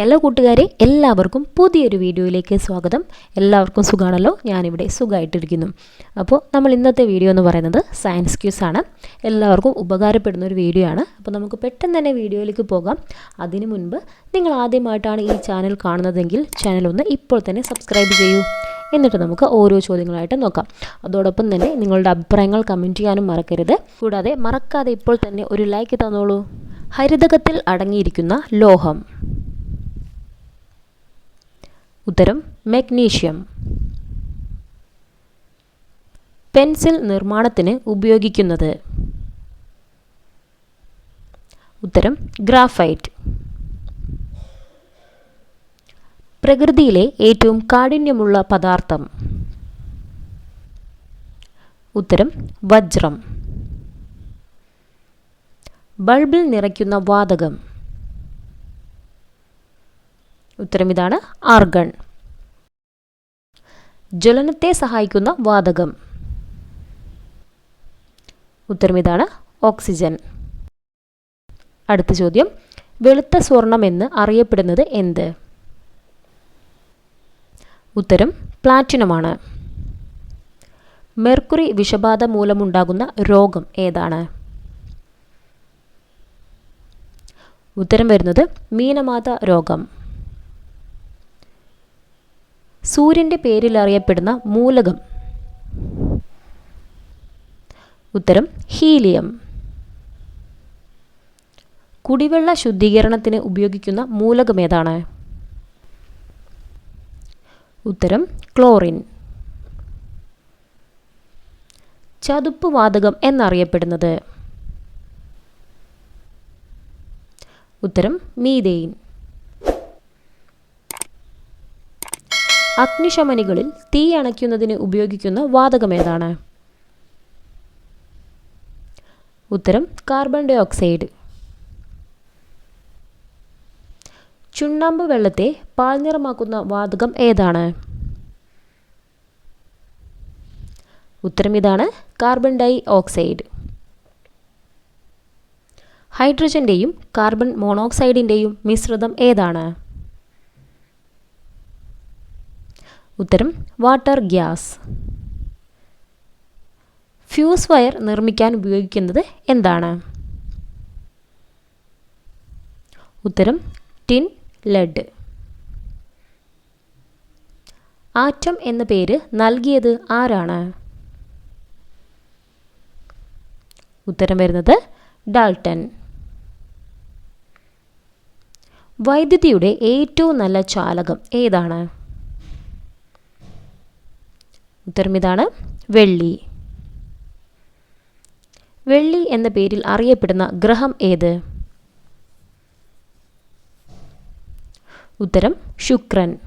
Hello കൂട്ടുകാരെ. എല്ലാവർക്കും പുതിയൊരു വീഡിയോയിലേക്ക് സ്വാഗതം. എല്ലാവർക്കും സുഖമാണല്ലോ ഞാനിവിടെ സുഖമായിട്ടിരിക്കുന്നു അപ്പോൾ നമ്മൾ ഇന്നത്തെ വീഡിയോ എന്ന് പറയുന്നത് സയൻസ് ക്യൂസ് ആണ്. എല്ലാവർക്കും ഉപകാരപ്പെടുന്ന ഒരു വീഡിയോ ആണ്. അപ്പോൾ നമുക്ക് പെട്ടെന്ന് തന്നെ വീഡിയോയിലേക്ക് പോകാം. അതിനു മുൻപ് നിങ്ങൾ ആദ്യമായിട്ടാണ് ഈ ചാനൽ കാണുന്നതെങ്കിൽ ചാനൽ ഒന്ന് ഇപ്പോൾ തന്നെ സബ്സ്ക്രൈബ് ചെയ്യൂ. എന്നിട്ട് നമുക്ക് ഓരോ ചോദ്യങ്ങളായിട്ട് നോക്കാം. അതോടൊപ്പം തന്നെ നിങ്ങളുടെ അഭിപ്രായങ്ങൾ കമന്റ് ചെയ്യാനും മറക്കരുത്. കൂടാതെ മറക്കാതെ ഇപ്പോൾ തന്നെ ഒരു ലൈക്ക് തന്നോളൂ. ഹരിതകത്തിൽ അടങ്ങിയിരിക്കുന്ന ലോഹം. ഉത്തരം മെഗ്നീഷ്യം പെൻസിൽ നിർമ്മാണത്തിന് ഉപയോഗിക്കുന്നത്. ഉത്തരം ഗ്രാഫൈറ്റ് പ്രകൃതിയിലെ ഏറ്റവും കാഠിന്യമുള്ള പദാർത്ഥം. ഉത്തരം വജ്രം. ബൾബിൽ നിറയ്ക്കുന്ന വാതകം. ഉത്തരം ഇതാണ് ആർഗൺ. ജ്വലനത്തെ സഹായിക്കുന്ന വാതകം. ഉത്തരം ഇതാണ് ഓക്സിജൻ. അടുത്ത ചോദ്യം വെളുത്ത സ്വർണം എന്ന് അറിയപ്പെടുന്നത് എന്ത്? ഉത്തരം പ്ലാറ്റിനമാണ്. മെർക്കുറി വിഷബാധ മൂലമുണ്ടാകുന്ന രോഗം ഏതാണ്? ഉത്തരം വരുന്നത് മീനമാത രോഗം. സൂര്യന്റെ പേരിൽ അറിയപ്പെടുന്ന മൂലകം. ഉത്തരം ഹീലിയം. കുടിവെള്ള ശുദ്ധീകരണത്തിന് ഉപയോഗിക്കുന്ന മൂലകം ഏതാണ്? ഉത്തരം ക്ലോറിൻ. ചതുപ്പ് വാതകം എന്നറിയപ്പെടുന്നത്. ഉത്തരം മീതെയിൻ അഗ്നിശമനികളിൽ തീ അണയ്ക്കുന്നതിന് ഉപയോഗിക്കുന്ന വാതകം ഏതാണ്? ഉത്തരം കാർബൺ ഡൈ ഓക്സൈഡ് ചുണ്ണാമ്പ് വെള്ളത്തെ പാൽനിറമാക്കുന്ന വാതകം ഏതാണ്? ഉത്തരം ഇതാണ് കാർബൺ ഡൈ ഓക്സൈഡ്. ഹൈഡ്രജന്റെയും കാർബൺ മോണോക്സൈഡിന്റെയും മിശ്രിതം ഏതാണ്? ഉത്തരം വാട്ടർ ഗ്യാസ്. ഫ്യൂസ് വയർ നിർമ്മിക്കാൻ ഉപയോഗിക്കുന്നത് എന്താണ്? ഉത്തരം ടിൻ ലെഡ്. ആറ്റം എന്ന പേര് നൽകിയത് ആരാണ്? ഉത്തരം വരുന്നത് ഡാൾട്ടൻ വൈദ്യുതിയുടെ ഏറ്റവും നല്ല ചാലകം ഏതാണ്? ഉത്തരം ഇതാണ് വെള്ളി. വെള്ളി എന്ന പേരിൽ അറിയപ്പെടുന്ന ഗ്രഹം ഏത്? ഉത്തരം ശുക്രൻ.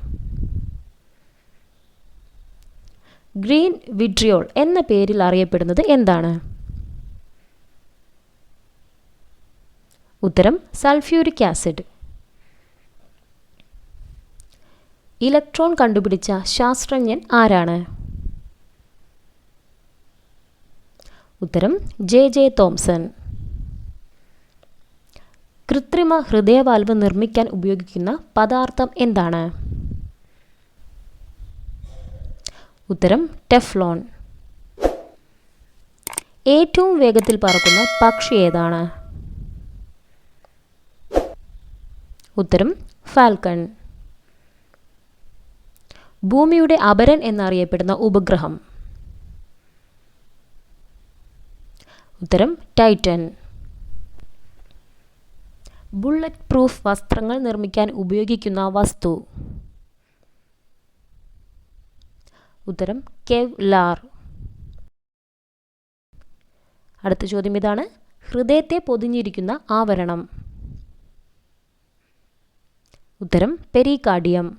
ഗ്രീൻ വിഡ്രിയോൾ എന്ന പേരിൽ അറിയപ്പെടുന്നത് എന്താണ്? ഉത്തരം സൾഫ്യൂരിക് ആസിഡ്. ഇലക്ട്രോൺ കണ്ടുപിടിച്ച ശാസ്ത്രജ്ഞൻ ആരാണ്? ഉത്തരം ജെ ജെ തോംസൺ. കൃത്രിമ ഹൃദയവാൽവ് നിർമ്മിക്കാൻ ഉപയോഗിക്കുന്ന പദാർത്ഥം എന്താണ്? ഉത്തരം ടെഫ്ലോൺ. ഏറ്റവും വേഗത്തിൽ പറക്കുന്ന പക്ഷി ഏതാണ്? ഉത്തരം ഫാൽക്കൺ. ഭൂമിയുടെ അപരൻ എന്നറിയപ്പെടുന്ന ഉപഗ്രഹം. ഉത്തരം ടൈറ്റൻ. ബുള്ളറ്റ് പ്രൂഫ് വസ്ത്രങ്ങൾ നിർമ്മിക്കാൻ ഉപയോഗിക്കുന്ന വസ്തു. ഉത്തരം കെവ് ലാർ അടുത്ത ചോദ്യം ഇതാണ്. ഹൃദയത്തെ പൊതിഞ്ഞിരിക്കുന്ന ആവരണം. ഉത്തരം പെരികാർഡിയം.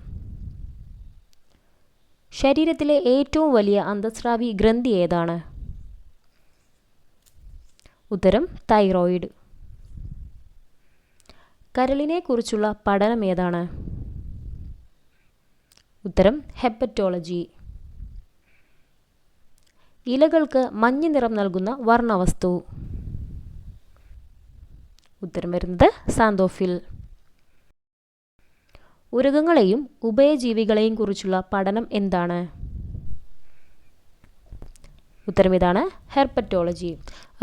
ശരീരത്തിലെ ഏറ്റവും വലിയ അന്തസ്രാവി ഗ്രന്ഥി ഏതാണ്? ഉത്തരം തൈറോയിഡ്. കരളിനെക്കുറിച്ചുള്ള പഠനം ഏതാണ്? ഉത്തരം ഹെപ്പറ്റോളജി. ഇലകൾക്ക് മഞ്ഞ നിറം നൽകുന്ന വർണവസ്തു. ഉത്തരം വരുന്നത് സാന്തോഫിൽ. ഉരകങ്ങളെയും ഉഭയജീവികളെയും കുറിച്ചുള്ള പഠനം എന്താണ്? ഉത്തരം ഇതാണ് ഹെർപ്പറ്റോളജി.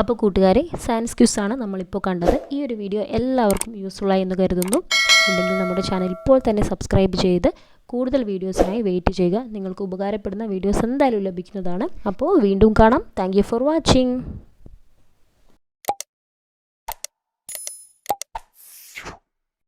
അപ്പോൾ കൂട്ടുകാരെ സയൻസ് ക്യൂസ് ക്യൂസാണ് നമ്മളിപ്പോൾ കണ്ടത്. ഈ ഒരു വീഡിയോ എല്ലാവർക്കും യൂസ്ഫുൾ ആയി എന്ന് കരുതുന്നു. ഉണ്ടെങ്കിൽ നമ്മുടെ ചാനൽ ഇപ്പോൾ തന്നെ സബ്സ്ക്രൈബ് ചെയ്ത് കൂടുതൽ വീഡിയോസിനായി വെയിറ്റ് ചെയ്യുക. നിങ്ങൾക്ക് ഉപകാരപ്പെടുന്ന വീഡിയോസ് എന്തായാലും ലഭിക്കുന്നതാണ്. അപ്പോൾ വീണ്ടും കാണാം. Thank for watching